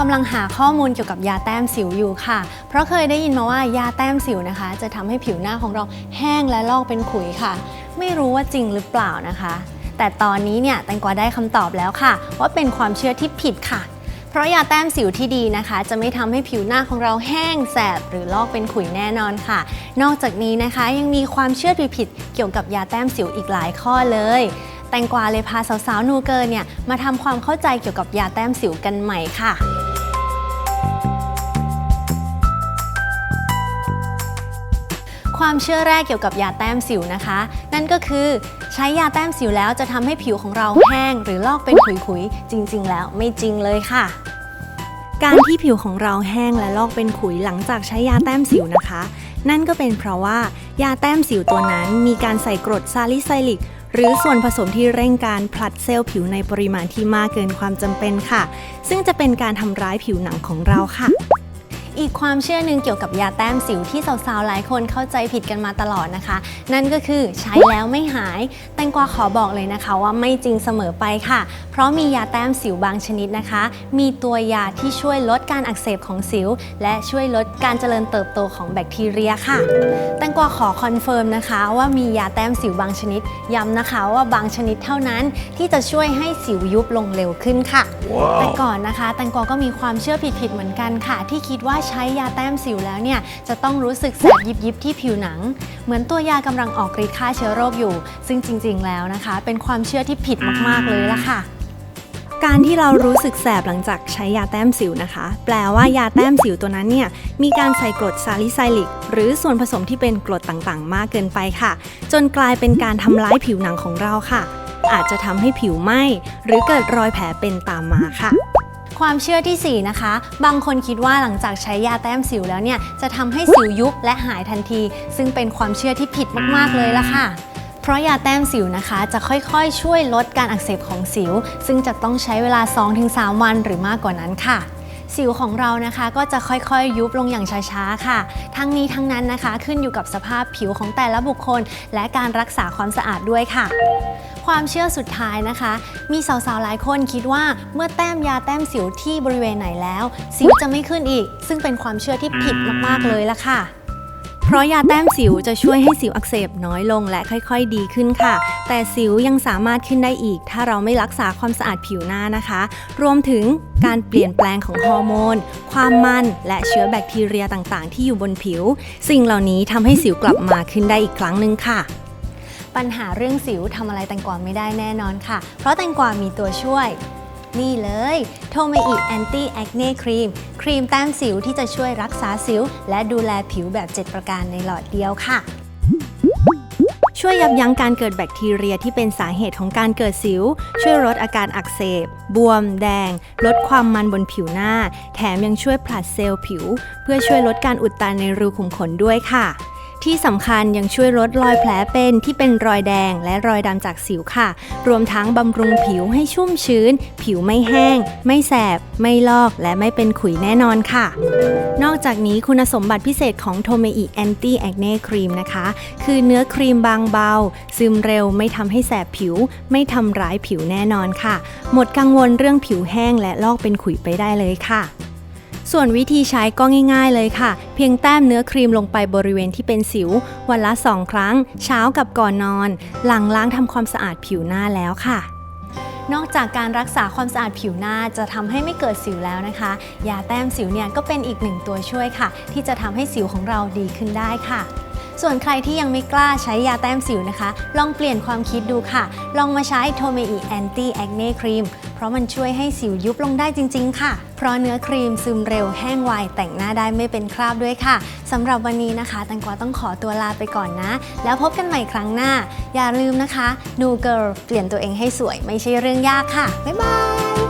กำลังหาข้อมูลเกี่ยวกับยาแต้มสิวอยู่ค่ะ เพราะเคยได้ยินมาว่ายาแต้มสิวนะคะ จะทำให้ผิวหน้าของเราแห้งและลอกเป็นขุยค่ะ ไม่รู้ว่าจริงหรือเปล่านะคะ แต่ตอนนี้เนี่ยแตงกวาได้คำตอบแล้วค่ะ ว่าเป็นความเชื่อที่ผิดค่ะ เพราะยาแต้มสิวที่ดีนะคะ จะไม่ทำให้ผิวหน้าของเราแห้งแสบหรือลอกเป็นขุยแน่นอนค่ะ นอกจากนี้นะคะยังมีความเชื่อผิดๆเกี่ยวกับยาแต้มสิวอีกหลายข้อเลยแตงกวาเลยพาสาวๆนูเกิร์เนี่ยมาทำความเข้าใจเกี่ยวกับยาแต้มสิวกันใหม่ค่ะ ความเชื่อแรกเกี่ยวกับยาแต้มสิวนะคะ นั่นก็คือใช้ยาแต้มสิวแล้วจะทำให้ผิวของเราแห้ง หรือลอกเป็นขุยๆ จริง ๆ แล้วไม่จริงเลยค่ะ การที่ผิวของเราแห้งและลอกเป็นขุยหลังจากใช้ยาแต้มสิวนะคะ นั่นก็เป็นเพราะว่ายาแต้มสิวตัวนั้น มีการใส่กรดซาลิไซลิกหรือส่วนผสมที่เร่งการผลัดเซลล์ผิวในปริมาณที่มากเกินความจำเป็นค่ะ ซึ่งจะเป็นการทำร้ายผิวหนังของเราค่ะ อีกความเชื่อหนึ่งเกี่ยวกับยาแต้มสิวที่สาวๆ หลายคนเข้าใจผิดกันมาตลอดนะคะ นั่นก็คือใช้แล้วไม่หาย แตงกวาขอบอกเลยนะคะว่าไม่จริงเสมอไปค่ะ เพราะมียาแต้มสิวบางชนิดนะคะ มีตัวยาที่ช่วยลดการอักเสบของสิว และช่วยลดการเจริญเติบโตของแบคทีเรียค่ะ แตงกวาขอคอนเฟิร์มนะคะ ว่ามียาแต้มสิวบางชนิดย้ำนะคะว่าบางชนิดเท่านั้นที่จะช่วยให้สิวยุบลงเร็วขึ้นค่ะแต่ก่อนนะคะ แตงกวาก็มีความเชื่อผิดๆเหมือนกันค่ะ ที่คิดว่าใช้ยาแต้มสิวแล้วเนี่ยจะต้องรู้สึกแสบยิบๆที่ผิวหนัง เหมือนตัวยากำลังออกฤทธิ์ฆ่าเชื้อโรคอยู่ ซึ่งจริง ๆ แล้วนะคะ เป็นความเชื่อที่ผิดมากๆเลยละค่ะการที่เรารู้สึกแสบหลังจากใช้ยาแต้มสิวนะคะ แปลว่ายาแต้มสิวตัวนั้นเนี่ยมีการใส่กรดซาลิไซลิก หรือส่วนผสมที่เป็นกรดต่างๆ มากเกินไปค่ะ จนกลายเป็นการทำร้ายผิวหนังของเราค่ะ อาจจะทำให้ผิวไหม้หรือเกิดรอยแผลเป็นตามมาค่ะ ความเชื่อทีสี่ 4 นะคะ บางคนคิดว่าหลังจากใช้ยาแต้มสิวแล้วเนี่ย จะทำให้สิวยุบและหายทันที ซึ่งเป็นความเชื่อที่ผิดมาก ๆ เลยละค่ะ เพราะยาแต้มสิวนะคะ จะค่อย ๆ ช่วยลดการอักเสบของสิว ซึ่งจะต้องใช้เวลา 2-3 วันหรือมากกว่านั้นค่ะสิวของเรานะคะก็จะค่อยๆยุบลงอย่างช้าๆค่ะ ทั้งนี้ทั้งนั้นนะคะขึ้นอยู่กับสภาพผิวของแต่ละบุคคล และการรักษาความสะอาดด้วยค่ะ ความเชื่อสุดท้ายนะคะ มีสาวๆหลายคนคิดว่าเมื่อแต้มยาแต้มสิวที่บริเวณไหนแล้ว สิวจะไม่ขึ้นอีก ซึ่งเป็นความเชื่อที่ผิดมากๆเลยละค่ะเพราะยาแต้มสิวจะช่วยให้สิวอักเสบน้อยลงและค่อยๆดีขึ้นค่ะ แต่สิวยังสามารถขึ้นได้อีก ถ้าเราไม่รักษาความสะอาดผิวหน้านะคะ รวมถึงการเปลี่ยนแปลงของฮอร์โมน ความมันและเชื้อแบคทีเรียต่างๆ ที่อยู่บนผิว สิ่งเหล่านี้ทำให้สิวกลับมาขึ้นได้อีกครั้งหนึ่งค่ะ ปัญหาเรื่องสิวทำอะไรแตงกวาไม่ได้แน่นอนค่ะ เพราะแตงกวามีตัวช่วย นี่เลยโทเมอีแอนตี้แอคเน่ครีม ครีมแต้มสิวที่จะช่วยรักษาสิว และดูแลผิวแบบ 7 ประการในหลอดเดียวค่ะช่วยยับยั้งการเกิดแบคทีเรียที่เป็นสาเหตุของการเกิดสิว ช่วยลดอาการอักเสบ บวม แดง ลดความมันบนผิวหน้า แถมยังช่วยผลัดเซลล์ผิว เพื่อช่วยลดการอุดตันในรูขุมขนด้วยค่ะ ที่สำคัญยังช่วยลดรอยแผลเป็นที่เป็นรอยแดงและรอยดำจากสิวค่ะ รวมทั้งบำรุงผิวให้ชุ่มชื้น ผิวไม่แห้ง ไม่แสบ ไม่ลอก และไม่เป็นขุยแน่นอนค่ะ นอกจากนี้คุณสมบัติพิเศษของโทเมอีแอนตี้แอคเน่ครีมนะคะ คือเนื้อครีมบางเบา ซึมเร็วไม่ทำให้แสบผิว ไม่ทำร้ายผิวแน่นอนค่ะ หมดกังวลเรื่องผิวแห้งและลอกเป็นขุยไปได้เลยค่ะ ส่วนวิธีใช้ก็ง่าย ๆ เลยค่ะ เพียงแต้มเนื้อครีมลงไปบริเวณที่เป็นสิว วันละ 2 ครั้ง เช้ากับก่อนนอน หลังล้างทำความสะอาดผิวหน้าแล้วค่ะนอกจากการรักษาความสะอาดผิวหน้าจะทำให้ไม่เกิดสิวแล้วนะคะ ยาแต้มสิวเนี่ยก็เป็นอีกหนึ่งตัวช่วยค่ะ ที่จะทำให้สิวของเราดีขึ้นได้ค่ะ ส่วนใครที่ยังไม่กล้าใช้ยาแต้มสิวนะคะ ลองเปลี่ยนความคิดดูค่ะ ลองมาใช้โทเมอีแอนตี้แอคเน่ครีมเพราะมันช่วยให้สิวยุบลงได้จริง ๆ ค่ะ เพราะเนื้อครีมซึมเร็วแห้งไวแต่งหน้าได้ไม่เป็นคราบด้วยค่ะสำหรับวันนี้นะคะแตงกวาต้องขอตัวลาไปก่อนนะ แล้วพบกันใหม่ครั้งหน้า อย่าลืมนะคะนูเกิร์ลเปลี่ยนตัวเองให้สวยไม่ใช่เรื่องยากค่ะบ๊ายบาย